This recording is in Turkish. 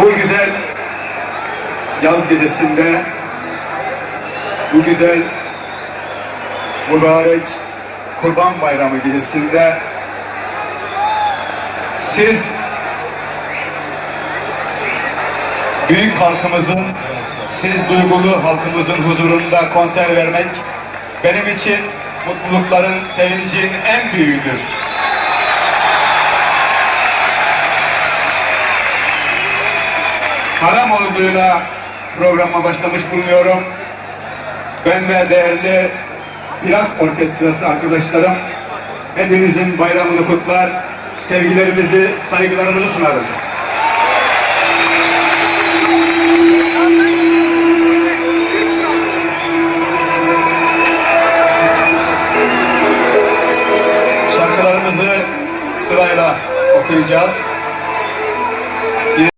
Bu güzel yaz gecesinde bu güzel mübarek Kurban Bayramı gecesinde siz büyük halkımızın siz duygulu halkımızın huzurunda konser vermek benim için mutlulukların, sevincin en büyüğüdür. haram olduğuyla programa başlamış bulunuyorum. Ben ve değerli plak orkestrası arkadaşlarım hepinizin bayramını kutlar, sevgilerimizi, saygılarımızı sunarız. Şarkılarımızı sırayla okuyacağız.